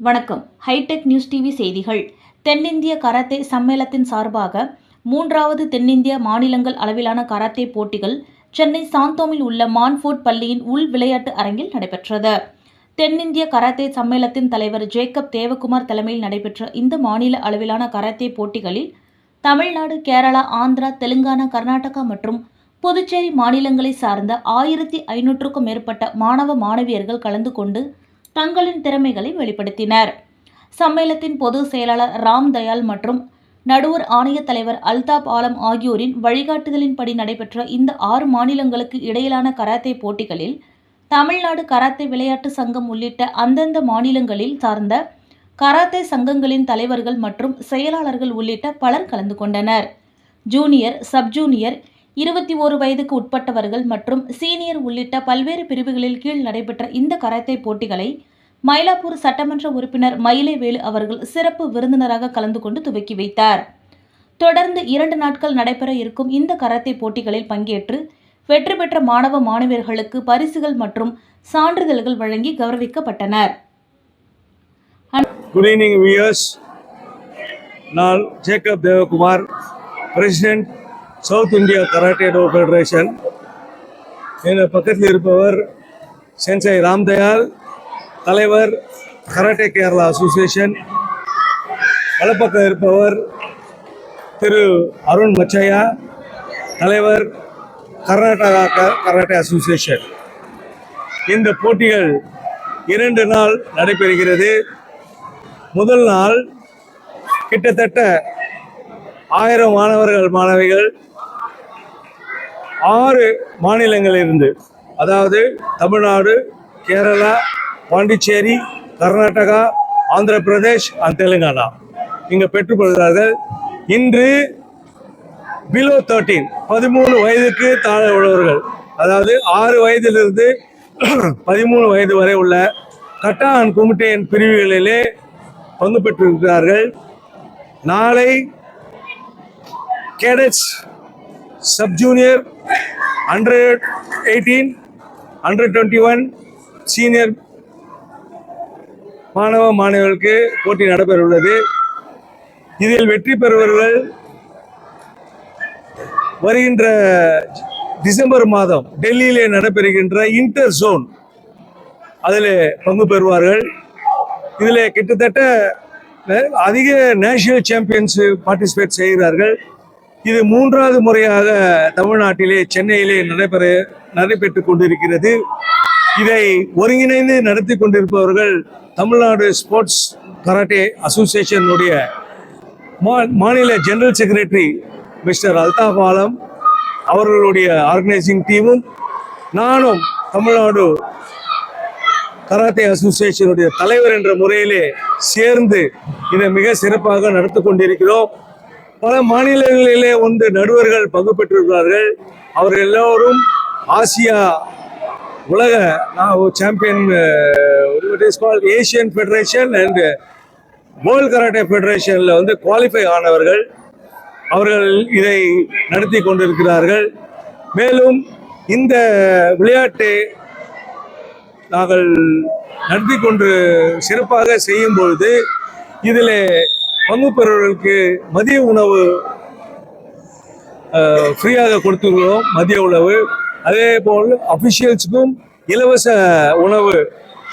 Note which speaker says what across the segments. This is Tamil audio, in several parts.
Speaker 1: வணக்கம். ஹைடெக் நியூஸ் டிவி செய்திகள். தென்னிந்திய கராத்தே சம்மேளத்தின் சார்பாக மூன்றாவது தென்னிந்திய மாநிலங்கள் அளவிலான கராத்தே போட்டிகள் சென்னை சாந்தோமில் உள்ள மான்ஃபோர்ட் பள்ளியின் உள் விளையாட்டு அரங்கில் நடைபெற்றது. தென்னிந்திய கராத்தே சம்மேளத்தின் தலைவர் ஜேக்கப் தேவகுமார் தலைமையில் நடைபெற்ற இந்த மாநில அளவிலான கராத்தே போட்டிகளில் தமிழ்நாடு கேரளா ஆந்திரா தெலுங்கானா கர்நாடகா மற்றும் புதுச்சேரி மாநிலங்களை சார்ந்த ஆயிரத்தி ஐநூற்றுக்கும் மேற்பட்ட மாணவ மாணவியர்கள் கலந்து கொண்டு தங்களின் திறமைகளை வெளிப்படுத்தினர். சம்மேளத்தின் பொதுச் செயலாளர் ராம் தயாள் மற்றும் நடுவர் ஆணையத் தலைவர் அல்தாப் ஆலம் ஆகியோரின் வழிகாட்டுதலின்படி நடைபெற்ற இந்த ஆறு மாநிலங்களுக்கு இடையிலான கராத்தே போட்டிகளில் தமிழ்நாடு கராத்தே விளையாட்டு சங்கம் உள்ளிட்ட அந்தந்த மாநிலங்களில் சார்ந்த கராத்தே சங்கங்களின் தலைவர்கள் மற்றும் செயலாளர்கள் உள்ளிட்ட பலர் கலந்து கொண்டனர். ஜூனியர் சப் ஜூனியர் இருபத்தி ஒரு வயதுக்கு உட்பட்டவர்கள் மற்றும் சீனியர் உள்ளிட்ட பல்வேறு பிரிவுகளில் கீழ் நடைபெற்ற இந்த கராத்தே போட்டிகளை மயிலாப்பூர் சட்டமன்ற உறுப்பினர் மயிலைவேலு அவர்கள் சிறப்பு விருந்தினராக கலந்து கொண்டு துவக்கி வைத்தார். தொடர்ந்து இரண்டு நாட்கள் நடைபெற இருக்கும் இந்த கராத்தே போட்டிகளில் பங்கேற்று வெற்றி பெற்ற மாணவ மாணவியர்களுக்கு பரிசுகள் மற்றும் சான்றிதழ்கள் வழங்கி கௌரவிக்கப்பட்டனர்.
Speaker 2: குட் ஈவினிங் வியூயர்ஸ் நான் Jacob Devakumar president south India karate do federation என் பக்கத்தில் இருப்பவர் சென்சை ராம்தயால் தலைவர் கராட்டே கேரளா அசோசியேஷன் வலப்பக்கம் இருப்பவர் திரு அருண் மச்சையா தலைவர் கர்நாடகா க- கராட்டே அசோசியேஷன் இந்த போட்டிகள் இரண்டு நாள் நடைபெறுகிறது. முதல் நாள் கிட்டத்தட்ட ஆயிரம் மாணவர்கள் மாணவிகள் ஆறு மாநிலங்களிலிருந்து அதாவது தமிழ்நாடு கேரளா பாண்டிச்சேரி கர்நாடகா ஆந்திர பிரதேஷ் அண்ட் தெலுங்கானா. இங்கே பெற்றுக்கொள்கிறார்கள். இன்று பிலோ தேர்ட்டீன் பதிமூணு வயதுக்கு தாழ உள்ளவர்கள் அதாவது ஆறு வயதிலிருந்து பதிமூணு வயது வரை உள்ள கட்டா அண்ட் பிரிவுகளிலே பங்கு பெற்றிருக்கிறார்கள். நாளை cadets sub junior hundred eighteen hundred twenty one senior மாணவ மாணவர்களுக்கு போட்டி நடைபெற உள்ளது இதில் வெற்றி பெறுபவர்கள் வருகின்ற டிசம்பர் மாதம் டெல்லியிலே நடைபெறுகின்ற இன்டர் ஜோன் அதில் பங்கு பெறுவார்கள். இதில் கிட்டத்தட்ட அதிக நேஷனல் சாம்பியன்ஸ் பார்ட்டிசிபேட் செய்கிறார்கள். இது மூன்றாவது முறையாக தமிழ்நாட்டிலே சென்னையிலே நடைபெற நடைபெற்று கொண்டிருக்கிறது. இதை ஒருங்கிணைந்து நடத்தி கொண்டிருப்பவர்கள் தமிழ்நாடு ஸ்போர்ட்ஸ் கராட்டே அசோசியேஷனுடைய மா- மாநில general secretary mister Altaf Alam அவர்களுடைய ஆர்கனைசிங் டீமும் நானும் தமிழ்நாடு கராத்தே அசோசியேஷனுடைய தலைவர் என்ற முறையிலே சேர்ந்து இதை மிக சிறப்பாக நடத்தி கொண்டிருக்கிறோம். பல மாநிலங்களிலே வந்து நடுவர்கள் பங்கு பெற்றிருக்கிறார்கள் அவர்கள் எல்லோரும் ஆசியா உலக champion Asian federation and world karate ஃபெடரேஷனில் வந்து குவாலிஃபை ஆனவர்கள். அவர்கள் இதை நடத்தி கொண்டிருக்கிறார்கள். மேலும் இந்த விளையாட்டை நாங்கள் நடத்தி கொண்டு சிறப்பாக செய்யும் பொழுது இதில் பங்கு பெறுவர்களுக்கு மதிய உணவு ஃப்ரீயாக கொடுத்துருக்கிறோம் மதிய உணவு. அதே போல் அஃபிஷியல்ஸுக்கும் இலவச உணவு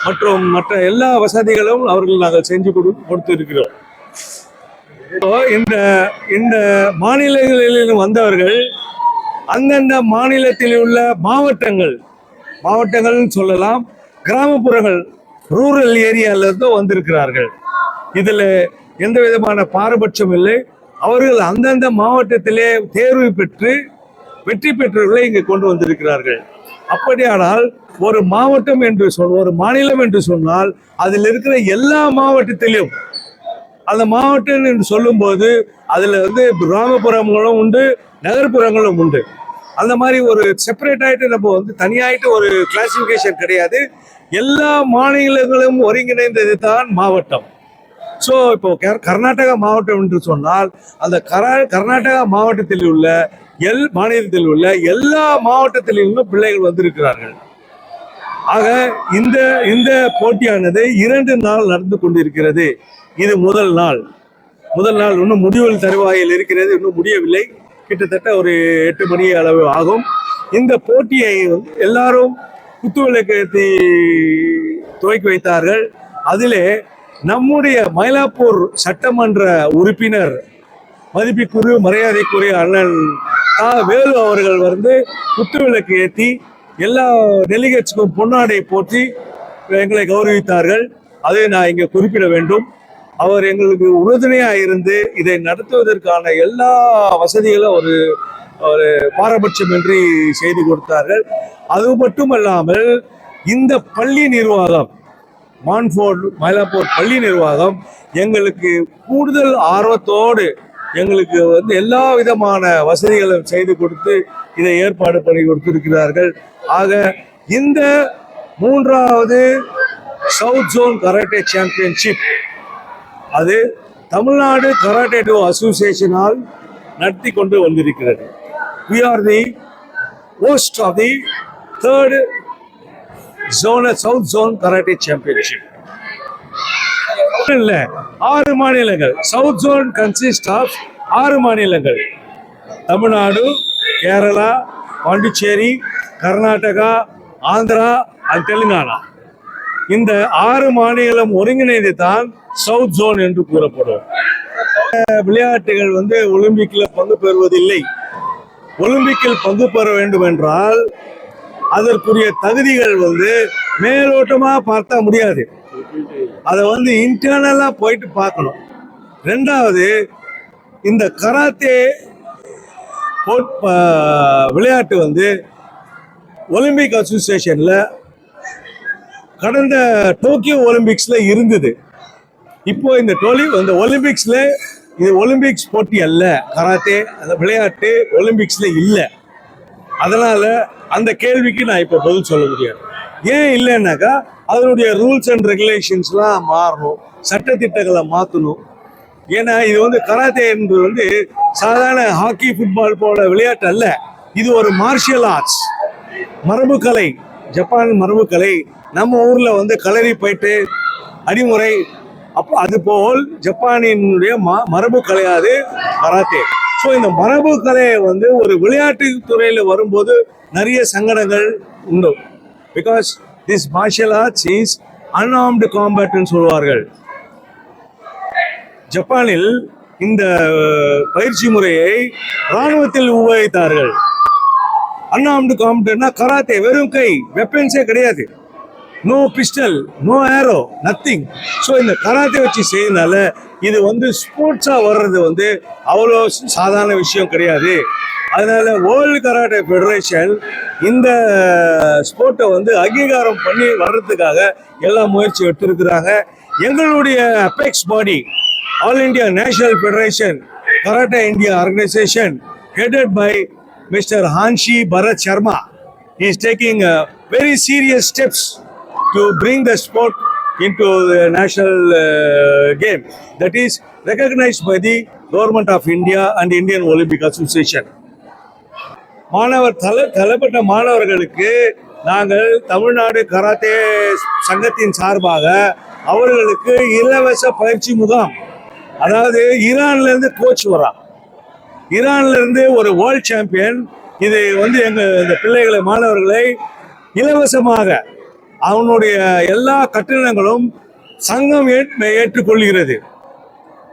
Speaker 2: மற்றும் மற்ற எல்லா வசதிகளும் அவர்கள் நாங்கள் செஞ்சு கொடு கொடுத்திருக்கிறோம். இந்த இந்த மாநிலங்களிலும் வந்தவர்கள் அந்தந்த மாநிலத்தில் உள்ள மாவட்டங்கள் மாவட்டங்கள்னு சொல்லலாம் கிராமப்புறங்கள் ரூரல் ஏரியாவிலிருந்து வந்திருக்கிறார்கள். இதில் எந்த விதமான பாரபட்சம் இல்லை. அவர்கள் அந்தந்த மாவட்டத்திலே தேர்வு பெற்று வெற்றி பெற்றவர்களை இங்கு கொண்டு வந்திருக்கிறார்கள். அப்படியானால் ஒரு மாவட்டம் என்று சொல் ஒரு மாநிலம் என்று சொன்னால் அதில் இருக்கிற எல்லா மாவட்டத்திலும் அந்த மாவட்டம் என்று சொல்லும்போது அதில் வந்து கிராமப்புறங்களும் உண்டு நகர்ப்புறங்களும் உண்டு. அந்த மாதிரி ஒரு செப்பரேட் ஆகிட்டு நம்ம வந்து தனியாகிட்டு ஒரு கிளாசிஃபிகேஷன் கிடையாது. எல்லா மாநிலங்களும் ஒருங்கிணைந்தது தான் மாவட்டம். ஸோ இப்போ கர்நாடகா மாவட்டம் என்று சொன்னால் அந்த கரா கர்நாடகா மாவட்டத்தில் உள்ள எல் மாநிலத்தில் உள்ள எல்லா மாவட்டத்திலிருந்தும் பிள்ளைகள் வந்திருக்கிறார்கள். ஆக இந்த இந்த போட்டியானது இரண்டு நாள் நடந்து கொண்டிருக்கிறது. இது முதல் நாள். முதல் நாள் இன்னும் முடிவில் தருவாயில் இருக்கிறது. இன்னும் முடியவில்லை. கிட்டத்தட்ட ஒரு எட்டு மணி அளவு ஆகும். இந்த போட்டியை வந்து எல்லாரும் குத்துவிளக்கத்தை துவக்கி வைத்தார்கள். அதிலே நம்முடைய மயிலாப்பூர் சட்டமன்ற உறுப்பினர் மதிப்பிற்குரிய மரியாதைக்குரிய அண்ணன் தா. வேலு அவர்கள் வந்து குத்துவிளக்கு ஏற்றி எல்லா டெலிகேட்ஸ்க்கும் பொன்னாடை போற்றி எங்களை கௌரவித்தார்கள். அதை நான் இங்கே குறிப்பிட வேண்டும். அவர் எங்களுக்கு உறுதுணையாக இருந்து இதை நடத்துவதற்கான எல்லா வசதிகளும் ஒரு ஒரு பாரபட்சமின்றி செய்து கொடுத்தார்கள். அது மட்டுமல்லாமல் இந்த பள்ளி நிர்வாகம் மான்ஃபோர்ட் மயிலாப்பூர் பள்ளி நிர்வாகம் எங்களுக்கு கூடுதல் ஆர்வத்தோடு எங்களுக்கு வந்து எல்லா விதமான வசதிகளும் செய்து கொடுத்து இதை ஏற்பாடு பண்ணி கொடுத்திருக்கிறார்கள். ஆக இந்த மூன்றாவது சவுத் ஜோன் கராட்டே சாம்பியன்ஷிப் அது தமிழ்நாடு கராட்டே டோ அசோசியேஷனால் நடத்தி கொண்டு வந்திருக்கிறது. We are the host of the third zone south zone karate championship இல்ல ஆறு மாநிலங்கள். சவுத் ஜோன் கன்சிஸ்ட் ஆஃப் ஆறு மாநிலங்கள். தமிழ்நாடு கேரளா பாண்டிச்சேரி கர்நாடகா ஆந்திரா அண்ட் தெலுங்கானா. இந்த ஆறு மாநிலம் ஒருங்கிணைந்து தான் சவுத் ஜோன் என்று கூறப்படும். விளையாட்டுகள் வந்து ஒலிம்பிக்கில் பங்கு பெறுவதில்லை. ஒலிம்பிக்கில் பங்கு பெற வேண்டும் என்றால் அதற்குரிய தகுதிகள் வந்து மேலோட்டமாக பார்த்தா முடியாது. அதை வந்து இன்டர்னலாக போயிட்டு பார்க்கணும். ரெண்டாவது இந்த கராத்தே போட்- விளையாட்டு வந்து ஒலிம்பிக் அசோசியேஷனில் கடந்த டோக்கியோ ஒலிம்பிக்ஸில் இருந்தது. இப்போ இந்த டோலி இந்த ஒலிம்பிக்ஸில் இது ஒலிம்பிக்ஸ் போட்டி அல்ல. கராத்தே அந்த விளையாட்டு ஒலிம்பிக்ஸில் இல்லை. அதனால் அந்த கேள்விக்கு நான் இப்போ பதில் சொல்ல முடியாது. ஏன் இல்லைன்னாக்கா அதனுடைய ரூல்ஸ் அண்ட் ரெகுலேஷன்ஸ்லாம் மாறணும் சட்டத்திட்டங்களை மாற்றணும் ஏன்னா இது வந்து கராத்தே என்பது வந்து சாதாரண ஹாக்கி ஃபுட்பால் போல விளையாட்டு அல்ல. இது ஒரு மார்ஷியல் ஆர்ட்ஸ் மரபுக்கலை ஜப்பான் மரபுக்கலை. நம்ம ஊரில் வந்து களரி போயிட்டு அடிமுறை அப்போ அதுபோல் ஜப்பானினுடைய ம மரபு கலையாது கராத்தே. ஸோ இந்த மரபு கலையை வந்து ஒரு விளையாட்டு துறையில் வரும்போது நிறைய சங்கடங்கள் உண்டு. Because this martial arts is unarmed காம்பேட்னு சொல்வார்கள். ஜப்பானில் இந்த பயிற்சி முறையை இராணுவத்தில் உபயோகித்தார்கள். அன்ஆர்ம்டு காம்பேட்னா கராத்தே வெறும் கை வெப்பன்ஸே கிடையாது. No pistol no arrow nothing so இந்த கராத்தே வச்சு செய்யறதுனால இது வந்து ஸ்போர்ட்ஸாக வர்றது வந்து அவ்வளோ சாதாரண விஷயம் கிடையாது. அதனால வேர்ல்டு கராட்டே ஃபெடரேஷன் இந்த ஸ்போர்ட்டை வந்து அங்கீகாரம் பண்ணி வர்றதுக்காக எல்லா முயற்சி எடுத்திருக்கிறாங்க. எங்களுடைய apex body all India national federation karate India organisation headed by mister hanshi Bharat Sharma is taking very serious steps to bring the sport into the national uh, game. That is recognized by the Government of India and Indian Olympic Association. மாணவர் தலை தலைப்பட்ட மாணவர்களுக்கு நாங்கள் தமிழ்நாடு கராத்தே சங்கத்தின் சார்பாக அவர்களுக்கு இலவச பயிற்சி முகாம் அதாவது ஈரான்ல இருந்து கோச் வரான் ஈரான்ல இருந்து ஒரு வேர்ல்ட் சாம்பியன் இது வந்து எங்க இந்த பிள்ளைகளை மாணவர்களை இலவசமாக அவனுடைய எல்லா கட்டணங்களும் சங்கம் ஏற்- ஏற்றுக்கொள்கிறது.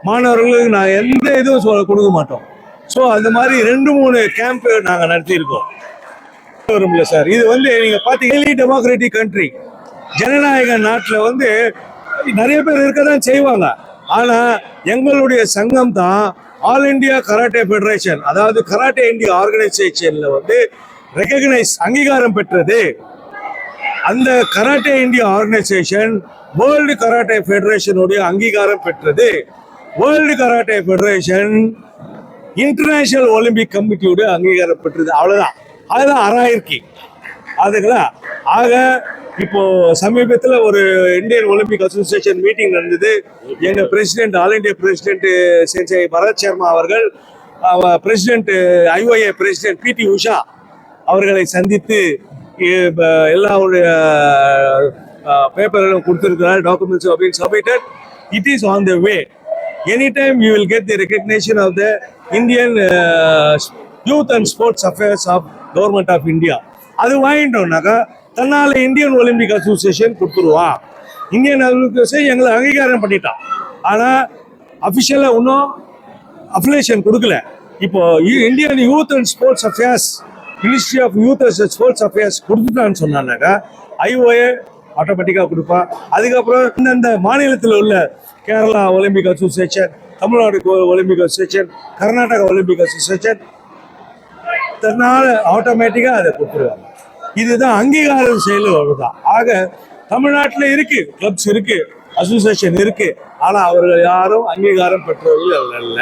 Speaker 2: மாணவர்களுக்கு நான் எந்த இதுவும் சொல்ல கொடுக்க மாட்டோம். ஸோ அந்த மாதிரி ரெண்டு மூணு கேம்ப் நாங்கள் நடத்தியிருக்கோம். வரும்ல சார் இது வந்து நீங்கள் பார்த்தீங்கன்னா டெமோக்ராட்டிக் கண்ட்ரி ஜனநாயக நாட்டில் வந்து நிறைய பேர் இருக்க தான் செய்வாங்க. ஆனால் எங்களுடைய சங்கம் தான் ஆல் இந்தியா கராட்டே ஃபெடரேஷன் அதாவது கராட்டே இந்தியா ஆர்கனைசேஷனில் வந்து ரெகக்னைஸ் அங்கீகாரம் பெற்றது. அந்த karate India organisation world karate ஃபெடரேஷனுடைய அங்கீகாரம் பெற்றது. World karate federation international Olympic கமிட்டியுடைய அங்கீகாரம் பெற்றது. அவ்வளோதான் அதுதான் அராயிர்கி. அதுங்களா? ஆக இப்போ சமீபத்தில் ஒரு இந்தியன் ஒலிம்பிக் அசோசியேஷன் மீட்டிங் நடந்தது. எங்கள் president all India president sensei Bharat Sharma அவர்கள் பிரசிடென்ட் ஐஒஏ பிரசிடென்ட் பிடி உஷா அவர்களை சந்தித்து எல்லாருடைய பேப்பர்களும் கொடுத்துருக்கிறார் டாக்குமெண்ட்ஸ் அப்படின்னு submitted it is on the way any time you will get the recognition of the Indian youth and sports affairs of government of India அது வாங்கிட்டோம்னாக்கா தன்னால் இந்தியன் ஒலிம்பிக் அசோசியேஷன் கொடுத்துருவான் இந்தியன் ஒலிம்பிக் அசோசியேஷன் எங்களை அங்கீகாரம் பண்ணிட்டான் ஆனால் அஃபிஷியலாக இன்னும் அப்ளேஷன் கொடுக்கல. இப்போ Indian youth and sports affairs ministry of youth and sports affairs கொடுத்துட்டான்னு சொன்னானாக்கா ஐஓஏ ஆட்டோமேட்டிக்காக கொடுப்பா. அதுக்கப்புறம் இந்தந்த மாநிலத்தில் உள்ள Kerala Olympic association Tamil Nadu Olympic association Karnataka Olympic association தன்னால் ஆட்டோமேட்டிக்காக அதை கொடுத்துருவாங்க. இதுதான் அங்கீகாரம் செயல் தான் ஆக தமிழ்நாட்டில் இருக்கு கிளப்ஸ் இருக்கு அசோசியேஷன் இருக்கு ஆனால் அவர்கள் யாரும் அங்கீகாரம் பெற்றவர்கள் அல்ல.